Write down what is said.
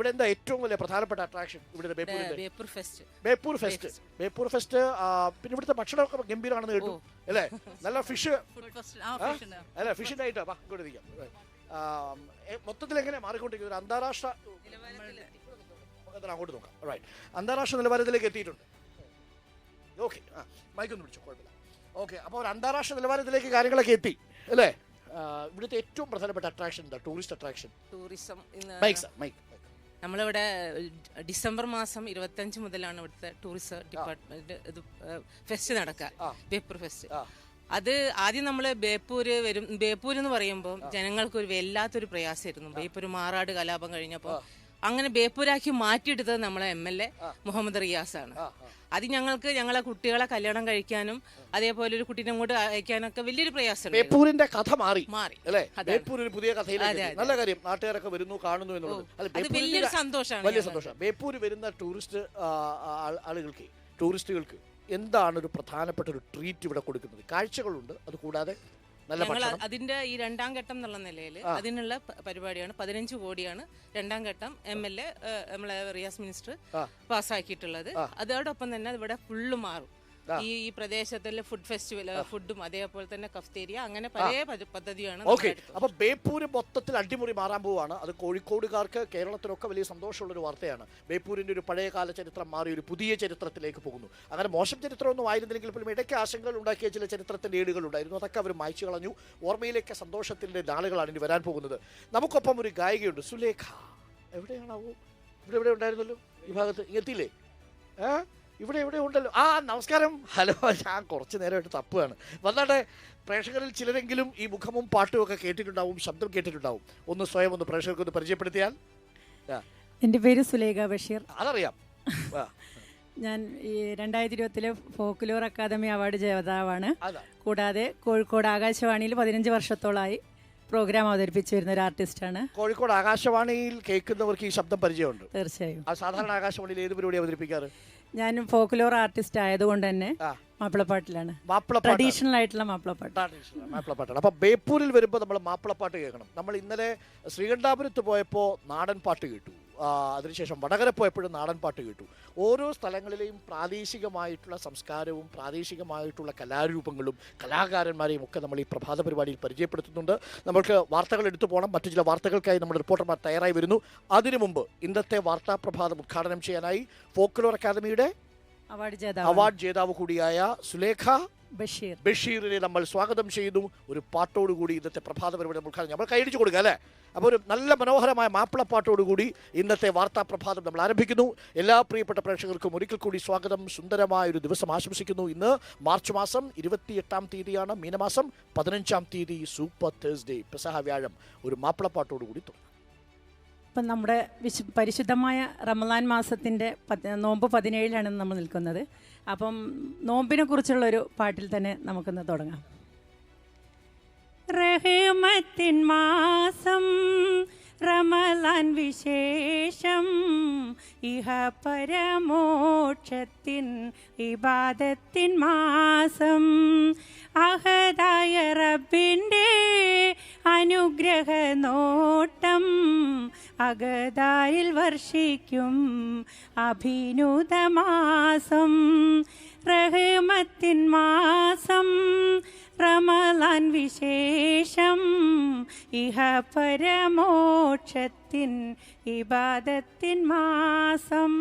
ഇവിടെ എന്താ ഏറ്റവും വലിയ പ്രധാനപ്പെട്ട അട്രാക്ഷൻ ഇവിടെ Beypore fest Beypore fest Beypore fest പിന്നെ ഇവിടുത്തെ ഭക്ഷണമൊക്കെ ഗംഭീരമാണെന്ന് കേട്ടു. അല്ലേ? നല്ല ഫിഷ് അല്ല ഫിഷിന്റെ ആയിട്ടാ വാ ഇങ്ങോട്ട് ഇരിക്കാം. മൊത്തത്തിൽ എങ്ങനെ മാറിക്കൊണ്ടിരിക്കുന്നത്? ഒരു അന്താരാഷ്ട്ര അങ്ങോട്ട് നോക്കാം. റൈറ്റ് അന്താരാഷ്ട്ര നിലവാരത്തിലേക്ക് എത്തിയിട്ടുണ്ട്. ഓക്കെ ആ മൈക്കൊന്നും പിടിച്ചു കുഴപ്പമില്ല. ഓക്കെ അപ്പോൾ ഒരു അന്താരാഷ്ട്ര നിലവാരത്തിലേക്ക് കാര്യങ്ങളൊക്കെ എത്തി. അല്ലേ? ഇവിടുത്തെ ഏറ്റവും പ്രധാനപ്പെട്ട അട്രാക്ഷൻ എന്താ? Tourist attraction tourism mike sir mike നമ്മളിവിടെ ഡിസംബർ മാസം ഇരുപത്തഞ്ച് മുതലാണ് ഇവിടുത്തെ ടൂറിസം ഡിപ്പാർട്ട്മെന്റ് ഇത് ഫെസ്റ്റ് നടക്കുക. ബേപ്പൂർ ഫെസ്റ്റ്. അത് ആദ്യം നമ്മൾ ബേപ്പൂര് വരും. ബേപ്പൂർ എന്ന് പറയുമ്പോൾ ജനങ്ങൾക്ക് ഒരു വല്ലാത്തൊരു പ്രയാസമായിരുന്നു. ബേപ്പൂർ മാറാട് കലാപം കഴിഞ്ഞപ്പോൾ അങ്ങനെ ബേപ്പൂരാക്കി മാറ്റിയെടുത്തത് നമ്മളെ M L A Muhammad Riyas ആണ് അത് ഞങ്ങൾക്ക് ഞങ്ങളെ കുട്ടികളെ കല്യാണം കഴിക്കാനും അതേപോലെ ഒരു കുട്ടീനെ അങ്ങോട്ട് അയക്കാനൊക്കെ വലിയൊരു പ്രയാസം ബേപ്പൂരിന്റെ കഥ മാറി. മാറി. അല്ലേ. ബേപ്പൂർ ഒരു പുതിയ കഥയിലേക്ക് നല്ല കാര്യം. നാട്ടുകാരൊക്കെ വരുന്നു കാണുന്നു എന്നുള്ളത്. അത് വലിയൊരു സന്തോഷമാണ് വലിയ സന്തോഷം ബേപ്പൂർ വരുന്ന ടൂറിസ്റ്റ് ആളുകൾക്ക് ടൂറിസ്റ്റുകൾക്ക് എന്താണ് ഒരു പ്രധാനപ്പെട്ട ഒരു ട്രീറ്റ് ഇവിടെ കൊടുക്കുന്നത്? കാഴ്ചകളുണ്ട്. അത് കൂടാതെ നല്ല ഞങ്ങൾ ഭക്ഷണം. അതിന്റെ ഈ രണ്ടാം ഘട്ടം എന്നുള്ള നിലയിൽ അതിനുള്ള പ- പരിപാടിയാണ്. പതിനഞ്ച് കോടിയാണ് രണ്ടാം ഘട്ടം എം എൽ എ നമ്മളെ റിയാസ് മിനിസ്റ്റർ. പാസ്സാക്കിയിട്ടുള്ളത്. അതോടൊപ്പം തന്നെ ഇവിടെ ഫുള്ള് മാറും. ഈ ഈ പ്രദേശത്തിലെ ഫുഡ് ഫെസ്റ്റിവൽ ഫുഡും അതേപോലെ തന്നെ കഫ്തേരിയ അങ്ങനെ പല പദ്ധ- പദ്ധതിയാണ് ഓക്കെ. അപ്പൊ ബേപ്പൂര് മൊത്തത്തിൽ അടിമുറി മാറാൻ പോവാണ്. അത് കോഴിക്കോടുകാർക്ക് കേരളത്തിനൊക്കെ വലിയ സന്തോഷമുള്ള ഒരു വാർത്തയാണ്. ബേപ്പൂരിന്റെ ഒരു പഴയകാല ചരിത്രം മാറി ഒരു പുതിയ ചരിത്രത്തിലേക്ക് പോകുന്നു. അങ്ങനെ മോശം ചരിത്രമൊന്നും ആയിരുന്നില്ലെങ്കിൽ പോലും ഇടയ്ക്ക് ആശങ്കകൾ ഉണ്ടാക്കിയ ചില ചരിത്രത്തിന്റെ ഏടുകളുണ്ടായിരുന്നു അതൊക്കെ അവർ മായ്ച്ചു കളഞ്ഞു. ഓർമ്മയിലേക്ക് സന്തോഷത്തിന്റെ നാളുകളാണ് ഇനി വരാൻ പോകുന്നത്. നമുക്കൊപ്പം ഒരു ഗായികയുണ്ട്. സുലേഖ. എവിടെയാണാവോ? ഇവിടെ എവിടെ ഉണ്ടായിരുന്നല്ലോ? ഈ ഭാഗത്ത്. എത്തിയില്ലേ? ഏ? ഇവിടെ എവിടെ ഉണ്ടല്ലോ. ആ നമസ്കാരം. ഹലോ. ഞാൻ കുറച്ച് നേരമായിട്ട് തപ്പുകയാണ്. വന്നാട്ടെ പ്രേക്ഷകരിൽ ചിലരെങ്കിലും ഈ മുഖമും പാട്ടും ഒക്കെ കേട്ടിട്ടുണ്ടാവും ശബ്ദം കേട്ടിട്ടുണ്ടാവും. ഒന്ന് സ്വയം ഒന്ന് പ്രേക്ഷകർക്ക് ഒന്ന് പരിചയപ്പെടുത്തിയാൽ? എന്റെ പേര് സുലേഖ ബഷീർ. അതറിയാം. ഞാൻ ഈ രണ്ടായിരത്തി ഇരുപത്തിലെ ഫോക്ലോർ അക്കാദമി അവാർഡ് ജേതാവാണ്. കൂടാതെ കോഴിക്കോട് ആകാശവാണിയിൽ പതിനഞ്ച് വർഷത്തോളമായി പ്രോഗ്രാം അവതരിപ്പിച്ചു വരുന്ന ഒരു ആണ് കോഴിക്കോട് ആകാശവാണിയിൽ കേൾക്കുന്നവർക്ക് ഈ ശബ്ദം പരിചയമുണ്ട്. തീർച്ചയായും. ആ സാധാരണ ആകാശവാണിയിൽ ഏത് പരിപാടി അവതരിപ്പിക്കാറ്? ഞാൻ ഫോക്ലോർ ആർട്ടിസ്റ്റ് ആയതുകൊണ്ട് തന്നെ ആ. മാപ്പിളപ്പാട്ടിലാണ്. മാപ്പിളപ്പാട്ട്. ട്രഡീഷണൽ ആയിട്ടുള്ള മാപ്പിളപ്പാട്ട്. മാപ്പിളപ്പാട്ടാണ്. അപ്പൊ ബേപ്പൂരിൽ വരുമ്പോൾ നമ്മൾ മാപ്പിളപ്പാട്ട് കേൾക്കണം. നമ്മൾ ഇന്നലെ ശ്രീകണ്ഠാപുരത്ത് പോയപ്പോൾ നാടൻ പാട്ട് കേട്ടു. ആ, അതിനുശേഷം വടകര പോയപ്പോഴും നാടൻ പാട്ട് കേട്ടു. ഓരോ സ്ഥലങ്ങളിലെയും പ്രാദേശികമായിട്ടുള്ള സംസ്കാരവും പ്രാദേശികമായിട്ടുള്ള കലാരൂപങ്ങളും കലാകാരന്മാരെയും ഒക്കെ നമ്മൾ ഈ പ്രഭാത പരിപാടിയിൽ പരിചയപ്പെടുത്തുന്നുണ്ട്. നമ്മൾക്ക് വാർത്തകൾ എടുത്തു പോകണം മറ്റു ചില വാർത്തകൾക്കായി നമ്മുടെ റിപ്പോർട്ടർമാർ തയ്യാറായി വരുന്നു. അതിനു മുമ്പ് ഇന്നത്തെ വാർത്താ പ്രഭാതം ഉദ്ഘാടനം ചെയ്യാനായി ഫോക്ലോർ അക്കാദമിയുടെ അവാർഡ് ജേതാവ്. അവാർഡ് ജേതാവ് കൂടിയായ സുലേഖ ബഷീർ. ബഷീറിനെ നമ്മൾ സ്വാഗതം ചെയ്യുന്നു. ഒരു പാട്ടോടുകൂടി ഇന്നത്തെ പ്രഭാത പരിപാടി നമ്മൾ നമ്മൾ കൈയടിച്ചു കൊടുക്കുക അല്ലേ? അപ്പോൾ ഒരു നല്ല മനോഹരമായ മാപ്പിളപ്പാട്ടോടുകൂടി ഇന്നത്തെ വാർത്താ പ്രഭാതം നമ്മൾ ആരംഭിക്കുന്നു. എല്ലാ പ്രിയപ്പെട്ട പ്രേക്ഷകർക്കും ഒരിക്കൽ കൂടി സ്വാഗതം. സുന്ദരമായ ഒരു ദിവസം ആശംസിക്കുന്നു. ഇന്ന് മാർച്ച് മാസം ഇരുപത്തിയെട്ടാം തീയതിയാണ് മീനമാസം പതിനഞ്ചാം തീയതി സൂപ്പർ തേഴ്സ്ഡേ. പെസഹ വ്യാഴം. ഒരു മാപ്പിളപ്പാട്ടോടുകൂടി തുടങ്ങാം. ഇപ്പം നമ്മുടെ വിശു പരിശുദ്ധമായ റമദാൻ മാസത്തിന്റെ നോമ്പ് പതിനേഴിലാണ് നമ്മൾ നിൽക്കുന്നത്. അപ്പം നോമ്പിനെ കുറിച്ചുള്ളൊരു പാട്ടിൽ തന്നെ നമുക്കിന്ന് തുടങ്ങാം. റഹ്മത്തിൻ മാസം റമലാൻ വിശേഷം ഇഹ പരമോക്ഷത്തിൻ ഇബാദത്തിൻ മാസം അഹദായ ജഗതാരിൽ വർഷിക്കും അഭിനുതമാസം റഹ്മത്തിൻ മാസം റമലാൻ വിശേഷം ഇഹ പരമോക്ഷത്തിൻ ഇബാദത്തിൻ മാസം.